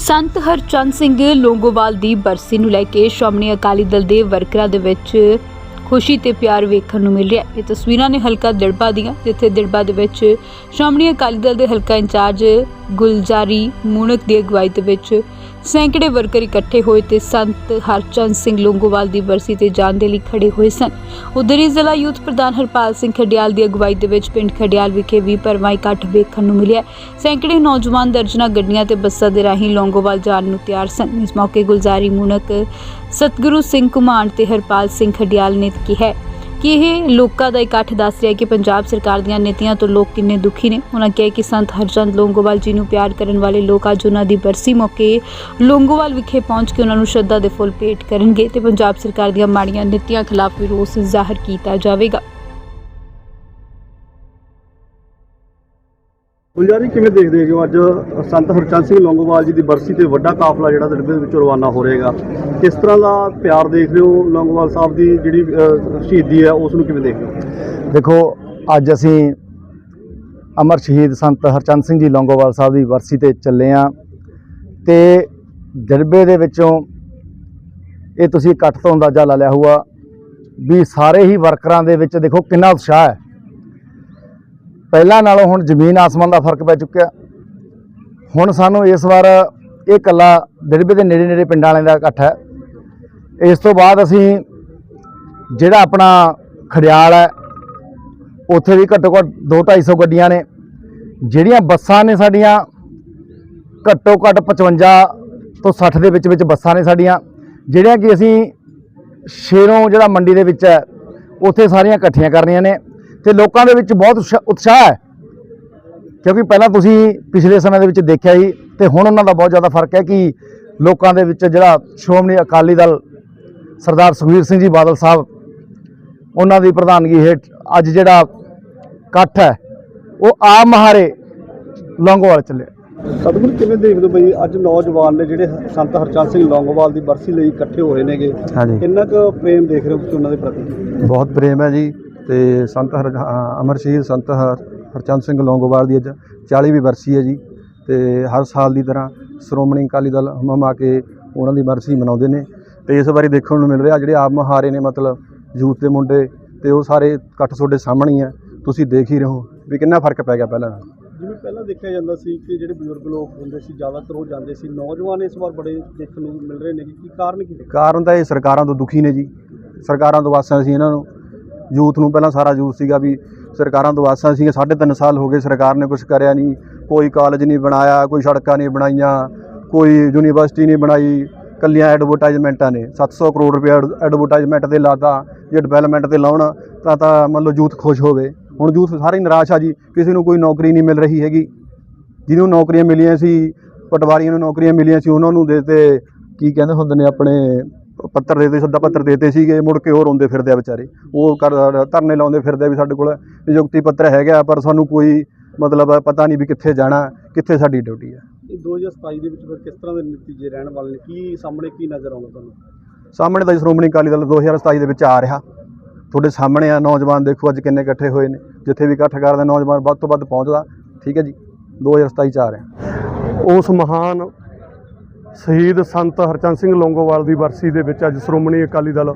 ਸੰਤ ਹਰਚੰਦ ਸਿੰਘ ਲੋਂਗੋਵਾਲ ਦੀ ਬਰਸੀ ਨੂੰ ਲੈ ਕੇ ਸ਼੍ਰੋਮਣੀ ਅਕਾਲੀ ਦਲ ਦੇ ਵਰਕਰਾਂ ਦੇ ਵਿੱਚ ਖੁਸ਼ੀ ਤੇ ਪਿਆਰ ਵੇਖਣ ਨੂੰ ਮਿਲ ਰਿਹਾ ਹੈ। ਇਹ ਤਸਵੀਰਾਂ ਨੇ ਹਲਕਾ ਦਿੜਬਾ ਦੀਆਂ, ਜਿੱਥੇ ਦਿੜਬਾ ਦੇ ਵਿੱਚ ਸ਼੍ਰੋਮਣੀ ਅਕਾਲੀ ਦਲ ਦੇ ਹਲਕਾ ਇੰਚਾਰਜ ਗੁਲਜ਼ਾਰੀ ਮੂਣਕ ਦੀ ਅਗਵਾਈ ਦੇ ਵਿੱਚ ਸੈਂਕੜੇ ਵਰਕਰ ਇਕੱਠੇ ਹੋਏ ਤੇ ਸੰਤ ਹਰਚੰਦ ਸਿੰਘ ਲੋਂਗੋਵਾਲ ਦੀ ਬਰਸੀ ਤੇ ਜਾਣ ਦੇ ਲਈ ਖੜੇ ਹੋਏ ਸਨ। ਉਧਰ ਹੀ ਜ਼ਿਲ੍ਹਾ ਯੂਥ ਪ੍ਰਧਾਨ ਹਰਪਾਲ ਸਿੰਘ ਖਡਿਆਲ ਦੀ ਅਗਵਾਈ ਦੇ ਵਿੱਚ ਪਿੰਡ ਖਡਿਆਲ ਵਿਖੇ ਵੀ ਪਰਵਾਈ ਇਕੱਠ ਵੇਖਣ ਨੂੰ ਮਿਲਿਆ। ਸੈਂਕੜੇ ਨੌਜਵਾਨ ਦਰਜਨਾਂ ਗੱਡੀਆਂ ਤੇ ਬੱਸਾਂ ਦੇ ਰਾਹੀਂ ਲੌਂਗੋਵਾਲ ਜਾਣ ਨੂੰ ਤਿਆਰ ਸਨ। ਇਸ ਮੌਕੇ ਗੁਲਜ਼ਾਰੀ ਮੁਨਕ ਸਤਗੁਰੂ ਸਿੰਘ ਕੁਮਾਨ ਤੇ ਹਰਪਾਲ ਸਿੰਘ ਖਡਿਆਲ ਨੇ ਕਿਹਾ। ਕਿ ਇਹ ਲੋਕਾਂ ਦਾ ਇਕੱਠ ਦੱਸ ਰਿਹਾ ਕਿ ਪੰਜਾਬ ਸਰਕਾਰ ਦੀਆਂ ਨੀਤੀਆਂ ਤੋਂ ਲੋਕ ਕਿੰਨੇ ਦੁਖੀ ਨੇ। ਉਹਨਾਂ ਕਿਹਾ ਕਿ ਸੰਤ ਹਰਚੰਦ ਲੋਂਗੋਵਾਲ ਜੀ ਨੂੰ ਪਿਆਰ ਕਰਨ ਵਾਲੇ ਲੋਕ ਅੱਜ ਉਹਨਾਂ ਦੀ ਬਰਸੀ ਮੌਕੇ ਲੋਂਗੋਵਾਲ ਵਿਖੇ ਪਹੁੰਚ ਕੇ ਉਹਨਾਂ ਨੂੰ ਸ਼ਰਧਾ ਦੇ ਫੁੱਲ ਭੇਟ ਕਰਨਗੇ ਤੇ ਪੰਜਾਬ ਸਰਕਾਰ ਦੀਆਂ ਮਾੜੀਆਂ ਨੀਤੀਆਂ ਖਿਲਾਫ ਵੀ ਰੋਸ ਜ਼ਾਹਰ ਕੀਤਾ ਜਾਵੇਗਾ। ਗੁਲਜ਼ਾਰੀ ਕਿਵੇਂ ਦੇਖਦੇ ਹੋ ਅੱਜ ਸੰਤ ਹਰਚੰਦ ਸਿੰਘ ਲੌਂਗੋਵਾਲ ਜੀ ਦੀ ਬਰਸੀ ਤੇ ਵੱਡਾ ਕਾਫਲਾ ਜਿਹੜਾ ਦਰਬੇ ਦੇ ਵਿੱਚੋਂ ਰਵਾਨਾ ਹੋ ਰਹੇਗਾ ਕਿਸ ਤਰ੍ਹਾਂ ਦਾ ਪਿਆਰ ਦੇਖ ਰਹੇ ਹੋ ਲੌਂਗੋਵਾਲ ਸਾਹਿਬ ਦੀ ਜਿਹੜੀ ਸ਼ਹੀਦੀ ਹੈ, ਉਸ ਨੂੰ ਕਿਵੇਂ ਦੇਖਦੇ ਹੋ? ਦੇਖੋ, ਅੱਜ ਅਸੀਂ ਅਮਰ ਸ਼ਹੀਦ ਸੰਤ ਹਰਚੰਦ ਸਿੰਘ ਜੀ ਲੌਂਗੋਵਾਲ ਸਾਹਿਬ ਦੀ ਬਰਸੀ ਤੇ ਚੱਲੇ ਆ ਤੇ ਦੜਬੇ ਦੇ ਵਿੱਚੋਂ ਇਹ ਤੁਸੀਂ ਇਕੱਠ ਤੋਂ ਅੰਦਾਜ਼ਾ ਲਾ ਲਿਆ ਹੋਊਗਾ ਵੀ ਸਾਰੇ ਹੀ ਵਰਕਰਾਂ ਦੇ ਵਿੱਚ ਦੇਖੋ ਕਿੰਨਾ ਉਤਸ਼ਾਹ ਹੈ। ਪਹਿਲਾਂ ਨਾਲੋਂ ਹੁਣ ਜ਼ਮੀਨ ਆਸਮਾਨ ਦਾ ਫ਼ਰਕ ਪੈ ਚੁੱਕਿਆ। ਹੁਣ ਸਾਨੂੰ ਇਸ ਵਾਰ ਇਹ ਕੱਲਾ ਦਰਬੇ ਦੇ ਨੇੜੇ ਨੇੜੇ ਪਿੰਡਾਂ ਵਾਲਿਆਂ ਦਾ ਇਕੱਠ ਹੈ। ਇਸ ਤੋਂ ਬਾਅਦ ਅਸੀਂ ਜਿਹੜਾ ਆਪਣਾ ਖੜਿਆਲ ਹੈ, ਉੱਥੇ ਵੀ ਘੱਟੋ ਘੱਟ 2-250 ਗੱਡੀਆਂ ਨੇ। ਜਿਹੜੀਆਂ ਬੱਸਾਂ ਨੇ ਸਾਡੀਆਂ, ਘੱਟੋ ਘੱਟ 55 ਤੋਂ 60 ਦੇ ਵਿੱਚ ਵਿੱਚ ਬੱਸਾਂ ਨੇ ਸਾਡੀਆਂ। ਜਿਹੜੀਆਂ ਕਿ ਅਸੀਂ ਸ਼ੇਰੋਂ ਜਿਹੜਾ ਮੰਡੀ ਦੇ ਵਿੱਚ ਹੈ, ਉੱਥੇ ਸਾਰੀਆਂ ਇਕੱਠੀਆਂ ਕਰਨੀਆਂ ਨੇ। ਤੇ ਲੋਕਾਂ ਦੇ ਵਿੱਚ ਬਹੁਤ ਉਤਸ਼ਾ- ਉਤਸ਼ਾਹ ਹੈ। ਕਿਉਂਕਿ ਪਹਿਲਾਂ ਤੁਸੀਂ ਪਿਛਲੇ ਸਮੇਂ ਦੇ ਵਿੱਚ ਦੇਖਿਆ ਹੀ ਤੇ ਹੁਣ ਉਹਨਾਂ ਦਾ ਬਹੁਤ ਜ਼ਿਆਦਾ ਫ਼ਰਕ ਹੈ ਕਿ ਲੋਕਾਂ ਦੇ ਵਿੱਚ ਜਿਹੜਾ ਸ਼੍ਰੋਮਣੀ ਅਕਾਲੀ ਦਲ ਸਰਦਾਰ ਸੁਖਬੀਰ ਸਿੰਘ ਜੀ ਬਾਦਲ ਸਾਹਿਬ ਉਹਨਾਂ ਦੀ ਪ੍ਰਧਾਨਗੀ ਹੇਠ ਅੱਜ ਜਿਹੜਾ ਇਕੱਠ ਹੈ ਉਹ ਆਪ ਮਹਾਰੇ ਲੌਂਗੋਵਾਲ ਚੱਲੇ ਸਤਿਗੁਰੂ ਕਿਵੇਂ ਦੇਖਦੇ ਹੋ ਬਈ ਅੱਜ ਨੌਜਵਾਨ ਨੇ ਜਿਹੜੇ ਸੰਤ ਹਰਚੰਦ ਸਿੰਘ ਲੌਂਗੋਵਾਲ ਦੀ ਬਰਸੀ ਲਈ ਇਕੱਠੇ ਹੋਏ ਨੇਗੇ ਹਾਂਜੀ। ਕਿੰਨਾ ਕੁ ਪ੍ਰੇਮ ਦੇਖ ਰਹੇ ਹੋ ਤੁਸੀਂ ਉਹਨਾਂ ਦੇ ਪ੍ਰਤੀ? ਬਹੁਤ ਪ੍ਰੇਮ ਹੈ ਜੀ। ਤੇ ਸੰਤ ਹਰ ਅ, ਅਮਰ ਸ਼ਹੀਦ ਸੰਤ ਹਰ- ਹਰਚੰਦ ਸਿੰਘ ਲੌਂਗੋਵਾਲ ਦੀ ਅੱਜ 40ਵੀਂ ਬਰਸੀ ਹੈ ਜੀ ਤੇ ਹਰ ਸਾਲ ਦੀ ਤਰ੍ਹਾਂ ਸ਼੍ਰੋਮਣੀ ਅਕਾਲੀ ਦਲ ਹਮਮਾ ਕੇ ਉਹਨਾਂ ਦੀ ਬਰਸੀ ਮਨਾਉਂਦੇ ਨੇ ਤੇ ਇਸ ਵਾਰੀ ਦੇਖਣ ਨੂੰ ਮਿਲ ਰਿਹਾ ਜਿਹੜੇ ਆਪ ਮਹਾਰੇ ਨੇ ਮਤਲਬ ਯੂਥ ਦੇ ਮੁੰਡੇ ਤੇ ਉਹ ਸਾਰੇ ਇਕੱਠ ਤੁਹਾਡੇ ਸਾਹਮਣੇ ਹੀ ਹੈ। ਤੁਸੀਂ ਦੇਖ ਹੀ ਰਹੋ ਵੀ ਕਿੰਨਾ ਫ਼ਰਕ ਪੈ ਗਿਆ ਪਹਿਲਾਂ ਨਾਲ। ਜਿਵੇਂ ਪਹਿਲਾਂ ਦੇਖਿਆ ਜਾਂਦਾ ਸੀ ਕਿ ਜਿਹੜੇ ਬਜ਼ੁਰਗ ਲੋਕ ਹੁੰਦੇ ਸੀ ਜ਼ਿਆਦਾਤਰ ਉਹ ਜਾਂਦੇ ਸੀ। ਨੌਜਵਾਨ ਇਸ ਵਾਰ ਬੜੇ ਦੇਖਣ ਨੂੰ ਮਿਲ ਰਹੇ ਨੇ ਕਿ ਕਾਰਨ ਕੀ ਕਾਰਨ ਤਾਂ ਇਹ ਸਰਕਾਰਾਂ ਤੋਂ ਦੁਖੀ ਨੇ ਜੀ। ਸਰਕਾਰਾਂ ਤੋਂ ਆਸਾਂ ਸੀ ਇਹਨਾਂ ਨੂੰ ਯੂਥ ਨੂੰ ਪਹਿਲਾਂ ਸਾਰਾ ਯੂਥ ਸੀਗਾ ਵੀ ਸਰਕਾਰਾਂ ਤੋਂ ਆਸਾਂ ਸੀ ਸਾਢੇ ਤਿੰਨ ਸਾਲ ਹੋ ਗਏ ਸਰਕਾਰ ਨੇ ਕੁਝ ਕਰਿਆ ਨਹੀਂ। ਕੋਈ ਕਾਲਜ ਨਹੀਂ ਬਣਾਇਆ, ਕੋਈ ਸੜਕਾਂ ਨਹੀਂ ਬਣਾਈਆਂ, ਕੋਈ ਯੂਨੀਵਰਸਿਟੀ ਨਹੀਂ ਬਣਾਈ, ਕੱਲੀਆਂ ਐਡਵਰਟਾਈਜ਼ਮੈਂਟਾਂ ਨੇ। 700 ਕਰੋੜ ਰੁਪਏ ਐਡਵਰਟਾਈਜ਼ਮੈਂਟ ਤੇ ਲਾਤਾ, ਜੇ ਡਿਵੈਲਪਮੈਂਟ ਤੇ ਲਾਉਣ, ਤਾਂ ਤਾਂ ਮੰਨ ਲਓ ਯੂਥ ਖੁਸ਼ ਹੋਵੇ। ਹੁਣ ਯੂਥ ਸਾਰੇ ਨਿਰਾਸ਼ ਆ ਜੀ, ਕਿਸੇ ਨੂੰ ਕੋਈ ਨੌਕਰੀ ਨਹੀਂ ਮਿਲ ਰਹੀ ਹੈਗੀ। ਜਿਹਨੂੰ ਨੌਕਰੀਆਂ ਮਿਲੀਆਂ ਸੀ, ਪਟਵਾਰੀਆਂ ਨੂੰ ਨੌਕਰੀਆਂ ਮਿਲੀਆਂ ਸੀ, ਉਹਨਾਂ ਨੂੰ ਦੇ ਤੇ ਕੀ ਕਹਿੰਦੇ ਹੁੰਦੇ ਨੇ ਆਪਣੇ ਪੱਤਰ ਦੇ ਦੇ ਸੱਦਾ ਪੱਤਰ ਦੇਤੇ ਸੀਗੇ ਮੁੜ ਕੇ ਉਹ ਰੋਂਦੇ ਫਿਰਦੇ ਆ ਵਿਚਾਰੇ। ਉਹ ਕਰ ਧਰਨੇ ਲਾਉਂਦੇ ਫਿਰਦੇ ਆ ਵੀ ਸਾਡੇ ਕੋਲ ਨਿਯੁਕਤੀ ਪੱਤਰ ਹੈਗਾ ਪਰ ਸਾਨੂੰ ਕੋਈ ਮਤਲਬ ਪਤਾ ਨਹੀਂ ਵੀ ਕਿੱਥੇ ਜਾਣਾ ਕਿੱਥੇ ਸਾਡੀ ਡਿਊਟੀ ਹੈ ਇਹ 2027 ਦੇ ਵਿੱਚ ਫਿਰ ਕਿਸ ਤਰ੍ਹਾਂ ਦੇ ਨਤੀਜੇ ਰਹਿਣ ਵਾਲੇ ਨੇ? ਕੀ ਸਾਹਮਣੇ ਕੀ ਨਜ਼ਰ ਆਉਂਦਾ ਤੁਹਾਨੂੰ? ਸਾਹਮਣੇ ਤਾਂ ਸ਼੍ਰੋਮਣੀ ਅਕਾਲੀ ਦਲ 2027 ਦੇ ਵਿੱਚ ਆ ਰਿਹਾ। ਤੁਹਾਡੇ ਸਾਹਮਣੇ ਆ ਨੌਜਵਾਨ ਦੇਖੋ ਅੱਜ ਕਿੰਨੇ ਇਕੱਠੇ ਹੋਏ ਨੇ। ਜਿੱਥੇ ਵੀ ਇਕੱਠ ਕਰਦੇ ਨੌਜਵਾਨ ਵੱਧ ਤੋਂ ਵੱਧ ਪਹੁੰਚਦਾ। ਠੀਕ ਹੈ ਜੀ 2027 ਚ ਆ ਰਿਹਾ। ਉਸ ਮਹਾਨ ਸ਼ਹੀਦ ਸੰਤ ਹਰਚੰਦ ਸਿੰਘ ਲੌਂਗੋਵਾਲ ਦੀ ਬਰਸੀ ਦੇ ਵਿੱਚ ਅੱਜ ਸ਼੍ਰੋਮਣੀ ਅਕਾਲੀ ਦਲ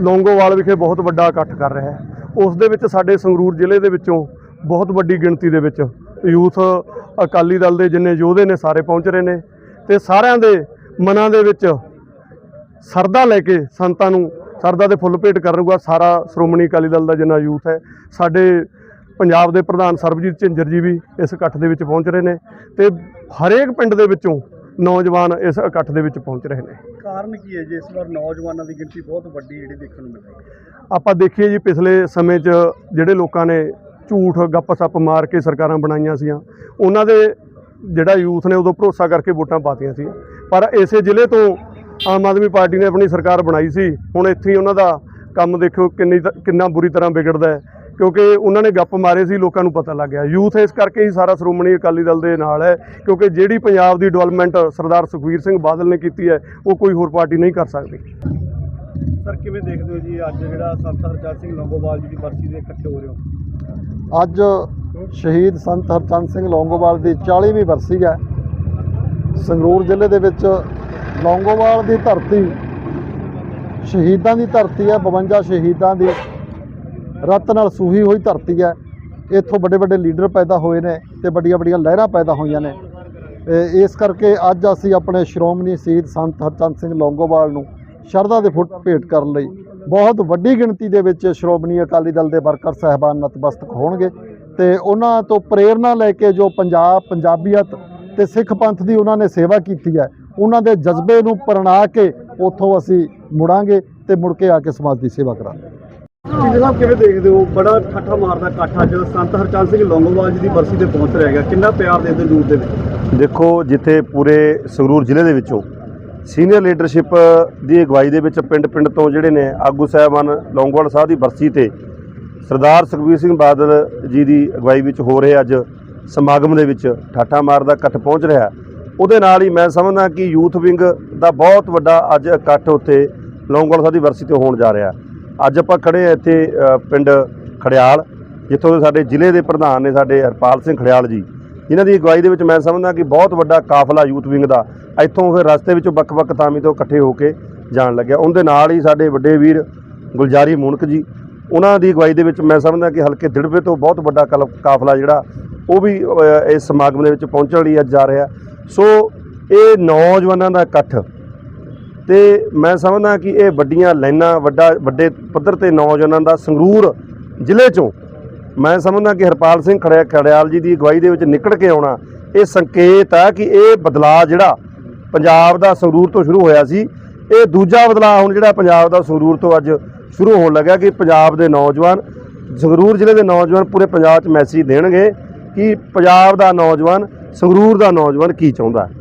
ਲੌਂਗੋਵਾਲ ਵਿਖੇ ਬਹੁਤ ਵੱਡਾ ਇਕੱਠ ਕਰ ਰਿਹਾ ਹੈ। ਉਸ ਦੇ ਵਿੱਚ ਸਾਡੇ ਸੰਗਰੂਰ ਜ਼ਿਲ੍ਹੇ ਦੇ ਵਿੱਚੋਂ ਬਹੁਤ ਵੱਡੀ ਗਿਣਤੀ ਦੇ ਵਿੱਚ ਯੂਥ ਅਕਾਲੀ ਦਲ ਦੇ ਜਿੰਨੇ ਯੋਧੇ ਨੇ ਸਾਰੇ ਪਹੁੰਚ ਰਹੇ ਨੇ ਤੇ ਸਾਰਿਆਂ ਦੇ ਮਨਾਂ ਦੇ ਵਿੱਚ ਸਰਦਾ ਲੈ ਕੇ ਸੰਤਾਂ ਨੂੰ ਸਰਦਾ ਦੇ ਫੁੱਲ ਭੇਟ ਕਰੂਗਾ ਸਾਰਾ ਸ਼੍ਰੋਮਣੀ ਅਕਾਲੀ ਦਲ ਦਾ ਜਿੰਨਾ ਯੂਥ ਹੈ, ਸਾਡੇ ਪੰਜਾਬ ਦੇ ਪ੍ਰਧਾਨ ਸਰਬਜੀਤ ਝਿੰਜਰ ਜੀ ਵੀ ਇਸ ਇਕੱਠ ਦੇ ਵਿੱਚ ਪਹੁੰਚ ਰਹੇ ਨੇ ਤੇ ਹਰੇਕ ਪਿੰਡ ਦੇ ਵਿੱਚੋਂ ਨੌਜਵਾਨ ਇਸ ਇਕੱਠ ਦੇ ਵਿੱਚ ਪਹੁੰਚ ਰਹੇ ਨੇ। ਕਾਰਨ ਕੀ ਹੈ ਜੀ? ਇਸ ਵਾਰ ਨੌਜਵਾਨਾਂ ਦੀ ਗਿਣਤੀ ਬਹੁਤ ਵੱਡੀ ਜਿਹੜੀ ਦੇਖਣ ਨੂੰ ਮਿਲ ਰਹੀ ਹੈ। ਆਪਾਂ ਦੇਖੀਏ ਜੀ ਪਿਛਲੇ ਸਮੇਂ 'ਚ ਜਿਹੜੇ ਲੋਕਾਂ ਨੇ ਝੂਠ ਗੱਪ-ਸੱਪ ਮਾਰ ਕੇ ਸਰਕਾਰਾਂ ਬਣਾਈਆਂ ਸੀਆਂ ਉਹਨਾਂ ਦੇ ਜਿਹੜਾ ਯੂਥ ਨੇ ਉਦੋਂ ਭਰੋਸਾ ਕਰਕੇ ਵੋਟਾਂ ਪਾਤੀਆਂ ਸੀ। ਪਰ ਇਸੇ ਜ਼ਿਲ੍ਹੇ ਤੋਂ ਆਮ ਆਦਮੀ ਪਾਰਟੀ ਨੇ ਆਪਣੀ ਸਰਕਾਰ ਬਣਾਈ ਸੀ। ਹੁਣ ਇੱਥੇ ਹੀ ਉਹਨਾਂ ਦਾ ਕੰਮ ਦੇਖੋ ਕਿੰਨੀ ਕਿੰਨਾ ਬੁਰੀ ਤਰ੍ਹਾਂ ਵਿਗੜਦਾ ਹੈ। ਕਿਉਂਕਿ ਉਹਨਾਂ ਨੇ ਗੱਪ ਮਾਰੇ ਸੀ ਲੋਕਾਂ ਨੂੰ ਪਤਾ ਲੱਗ ਗਿਆ। ਯੂਥ ਇਸ ਕਰਕੇ ਹੀ ਸਾਰਾ ਸ਼੍ਰੋਮਣੀ ਅਕਾਲੀ ਦਲ ਦੇ ਨਾਲ ਹੈ ਕਿਉਂਕਿ ਜਿਹੜੀ ਪੰਜਾਬ ਦੀ ਡਿਵੈਲਪਮੈਂਟ ਸਰਦਾਰ ਸੁਖਬੀਰ ਸਿੰਘ ਬਾਦਲ ਨੇ ਕੀਤੀ ਹੈ ਉਹ ਕੋਈ ਹੋਰ ਪਾਰਟੀ ਨਹੀਂ ਕਰ ਸਕਦੀ। ਸਰ ਕਿਵੇਂ ਦੇਖਦੇ ਹੋ ਜੀ ਅੱਜ ਜਿਹੜਾ ਸੰਤ ਹਰਚੰਦ ਸਿੰਘ ਲੰਗੋਵਾਲ ਜੀ ਦੀ ਬਰਸੀ ਦੇ ਇਕੱਠੇ ਹੋ ਰਹੇ ਹੋ? ਅੱਜ ਸ਼ਹੀਦ ਸੰਤ ਹਰਚੰਦ ਸਿੰਘ ਲੌਂਗੋਵਾਲ ਦੀ 40ਵੀਂ ਬਰਸੀ ਹੈ। ਸੰਗਰੂਰ ਜ਼ਿਲ੍ਹੇ ਦੇ ਵਿੱਚ ਲੌਂਗੋਵਾਲ ਦੀ ਧਰਤੀ ਸ਼ਹੀਦਾਂ ਦੀ ਧਰਤੀ ਹੈ 52 ਸ਼ਹੀਦਾਂ ਦੀ। ਰੱਤ ਨਾਲ ਸੂਹੀ ਹੋਈ ਧਰਤੀ ਹੈ। ਇੱਥੋਂ ਵੱਡੇ ਵੱਡੇ ਲੀਡਰ ਪੈਦਾ ਹੋਏ ਨੇ ਤੇ ਵੱਡੀਆਂ ਵੱਡੀਆਂ ਲਹਿਰਾਂ ਪੈਦਾ ਹੋਈਆਂ ਨੇ। ਇਸ ਕਰਕੇ ਅੱਜ ਅਸੀਂ ਆਪਣੇ ਸ਼੍ਰੋਮਣੀ ਸ਼ਹੀਦ ਸੰਤ ਹਰਚੰਦ ਸਿੰਘ ਲੌਂਗੋਵਾਲ ਨੂੰ ਸ਼ਰਧਾ ਦੇ ਫੁੱਟ ਭੇਟ ਕਰਨ ਲਈ ਬਹੁਤ ਵੱਡੀ ਗਿਣਤੀ ਦੇ ਵਿੱਚ ਸ਼੍ਰੋਮਣੀ ਅਕਾਲੀ ਦਲ ਦੇ ਵਰਕਰ ਸਹਿਬਾਨ ਨਤਮਸਤਕ ਹੋਣਗੇ ਤੇ ਉਹਨਾਂ ਤੋਂ ਪ੍ਰੇਰਣਾ ਲੈ ਕੇ ਜੋ ਪੰਜਾਬ ਪੰਜਾਬੀਅਤ ਤੇ ਸਿੱਖ ਪੰਥ ਦੀ ਉਹਨਾਂ ਨੇ ਸੇਵਾ ਕੀਤੀ ਹੈ, ਉਹਨਾਂ ਦੇ ਜਜ਼ਬੇ ਨੂੰ ਪ੍ਰਣਾ ਕੇ ਉੱਥੋਂ ਅਸੀਂ ਮੁੜਾਂਗੇ ਤੇ ਮੁੜ ਕੇ ਆ ਕੇ ਸਮਾਜ ਦੀ ਸੇਵਾ ਕਰਾਂਗੇ। ਜੀ ਸਾਹਿਬ ਕਿਵੇਂ ਦੇਖਦੇ ਹੋ? ਬੜਾ ਠੱਠਾ ਮਾਰਦਾ ਇਕੱਠ ਅੱਜ ਸੰਤ ਹਰਚੰਦ ਸਿੰਘ ਲੌਂਗੋਵਾਲ ਜੀ ਦੀ ਬਰਸੀ ਤੇ ਪਹੁੰਚ ਰਿਹਾ ਹੈਗਾ। ਕਿੰਨਾ ਪਿਆਰ ਦੇ ਦੂਰ ਦੇ ਵਿੱਚ? ਦੇਖੋ, ਜਿੱਥੇ ਪੂਰੇ ਸੰਗਰੂਰ ਜ਼ਿਲ੍ਹੇ ਦੇ ਵਿੱਚੋਂ ਸੀਨੀਅਰ ਲੀਡਰਸ਼ਿਪ ਦੀ ਅਗਵਾਈ ਦੇ ਵਿੱਚ ਪਿੰਡ-ਪਿੰਡ ਤੋਂ ਜਿਹੜੇ ਨੇ ਆਗੂ ਸਾਹਿਬਾਨ ਲੌਂਗੋਵਾਲ ਸਾਹਿਬ ਦੀ ਬਰਸੀ ਤੇ ਸਰਦਾਰ ਸੁਖਬੀਰ ਸਿੰਘ ਬਾਦਲ ਜੀ ਦੀ ਅਗਵਾਈ ਵਿੱਚ ਹੋ ਰਹੇ ਅੱਜ ਸਮਾਗਮ ਦੇ ਵਿੱਚ ਠਾਠਾ ਮਾਰਦਾ ਇਕੱਠ ਪਹੁੰਚ ਰਿਹਾ ਉਹਦੇ ਨਾਲ ਹੀ ਮੈਂ ਸਮਝਦਾ ਕਿ ਯੂਥ ਵਿੰਗ ਦਾ ਬਹੁਤ ਵੱਡਾ ਅੱਜ ਇਕੱਠ ਉੱਥੇ ਲੌਂਗੋਵਾਲ ਸਾਹਿਬ ਦੀ ਬਰਸੀ ਤੇ ਹੋਣ ਜਾ ਰਿਹਾ ਅੱਜ ਆਪਾਂ ਖੜੇ ਹਾਂ ਇੱਥੇ ਪਿੰਡ ਖੜਿਆਲ, ਜਿੱਥੋਂ ਦੇ ਸਾਡੇ ਜ਼ਿਲ੍ਹੇ ਦੇ ਪ੍ਰਧਾਨ ਨੇ ਸਾਡੇ ਹਰਪਾਲ ਸਿੰਘ ਖੜਿਆਲ ਜੀ। ਇਹਨਾਂ ਦੀ ਅਗਵਾਈ ਦੇ ਵਿੱਚ ਮੈਂ ਸਮਝਦਾ ਕਿ ਬਹੁਤ ਵੱਡਾ ਕਾਫਲਾ ਯੂਥ ਵਿੰਗ ਦਾ ਇੱਥੋਂ ਫਿਰ ਰਸਤੇ ਵਿੱਚੋਂ ਵੱਖ-ਵੱਖ ਥਾਮੀ ਤੋਂ ਇਕੱਠੇ ਹੋ ਕੇ ਜਾਣ ਲੱਗਿਆ। ਉਹਦੇ ਨਾਲ ਹੀ ਸਾਡੇ ਵੱਡੇ ਵੀਰ ਗੁਲਜਾਰੀ ਮੂਨਕ ਜੀ, ਉਹਨਾਂ ਦੀ ਅਗਵਾਈ ਦੇ ਵਿੱਚ ਮੈਂ ਸਮਝਦਾ ਕਿ ਹਲਕੇ ਦਿੜਵੇ ਤੋਂ ਬਹੁਤ ਵੱਡਾ ਕਲ- ਕਾਫਲਾ ਜਿਹੜਾ, ਉਹ ਵੀ ਇਸ ਸਮਾਗਮ ਦੇ ਵਿੱਚ ਪਹੁੰਚਣ ਲਈ ਅੱਜ ਜਾ ਰਿਹਾ। ਸੋ ਇਹ ਨੌਜਵਾਨਾਂ ਦਾ ਇਕੱਠ ਤੇ ਮੈਂ ਸਮਝਦਾ ਕਿ ਇਹ ਵੱਡੀਆਂ ਲਾਈਨਾਂ, ਵੱਡਾ, ਵੱਡੇ ਪੱਧਰ ਤੇ ਨੌਜਵਾਨਾਂ ਦਾ ਸੰਗਰੂਰ ਜ਼ਿਲ੍ਹੇ ਚੋਂ ਮੈਂ ਸਮਝਦਾ ਕਿ ਹਰਪਾਲ ਸਿੰਘ ਖੜਿਆ ਖੜਿਆਲ ਜੀ ਦੀ ਅਗਵਾਈ ਦੇ ਵਿੱਚ ਨਿਕਲ ਕੇ ਆਉਣਾ, ਇਹ ਸੰਕੇਤ ਹੈ ਕਿ ਇਹ ਬਦਲਾਅ ਜਿਹੜਾ ਪੰਜਾਬ ਦਾ ਸੰਗਰੂਰ ਤੋਂ ਸ਼ੁਰੂ ਹੋਇਆ ਸੀ, ਇਹ ਦੂਜਾ ਬਦਲਾਅ ਹੁਣ ਜਿਹੜਾ ਪੰਜਾਬ ਦਾ ਸੰਗਰੂਰ ਤੋਂ ਅੱਜ ਸ਼ੁਰੂ ਹੋਣ ਲੱਗਾ ਕਿ ਪੰਜਾਬ ਦੇ ਨੌਜਵਾਨ, ਸੰਗਰੂਰ ਜ਼ਿਲ੍ਹੇ ਦੇ ਨੌਜਵਾਨ ਪੂਰੇ ਪੰਜਾਬ 'ਚ ਮੈਸੇਜ ਦੇਣਗੇ ਕਿ ਪੰਜਾਬ ਦਾ ਨੌਜਵਾਨ, ਸੰਗਰੂਰ ਦਾ ਨੌਜਵਾਨ ਕੀ ਚਾਹੁੰਦਾ ਹੈ।